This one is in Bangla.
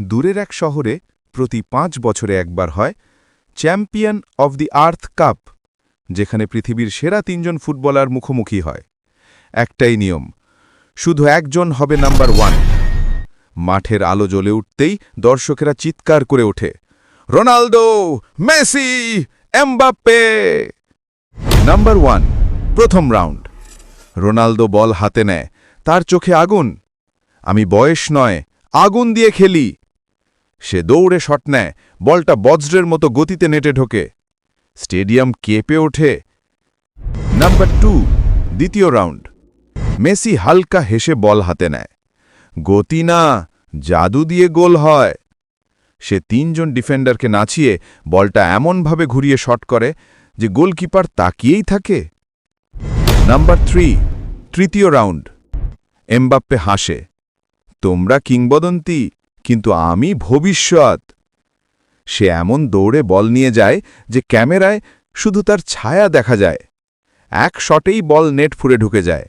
দূরের এক শহরে প্রতি পাঁচ বছরে একবার হয় champion of the earth cup, যেখানে পৃথিবীর সেরা তিনজন ফুটবলার মুখোমুখি হয়। একটাই নিয়ম, শুধু একজন হবে নাম্বার ওয়ান। মাঠের আলো জ্বলে উঠতেই দর্শকেরা চিৎকার করে ওঠে, Ronaldo, Messi, Mbappe. Number one, প্রথম রাউন্ড। রোনালদো বল হাতে নেয়, তার চোখে আগুন। আমি বয়স নয়, আগুন দিয়ে খেলি। সে দৌড়ে শট নেয়, বলটা বজ্রের মতো গতিতে নেটে ঢোকে। স্টেডিয়াম কেঁপে ওঠে। নাম্বার টু, দ্বিতীয় রাউন্ড। মেসি হালকা হেসে বল হাতে নেয়। গতি না, জাদু দিয়ে গোল হয়। সে তিনজন ডিফেন্ডারকে নাচিয়ে বলটা এমনভাবে ঘুরিয়ে শট করে যে গোলকিপার তাকিয়েই থাকে। নাম্বার থ্রি, তৃতীয় রাউন্ড। এমবাপ্পে হাসে। তোমরা কিংবদন্তি কিন্তু আমি ভবিষ্যৎ। সে এমন দৌড়ে বল নিয়ে যায় যে ক্যামেরায় শুধু তার ছায়া দেখা যায়। এক শটেই বল নেট ফুরে ঢুকে যায়।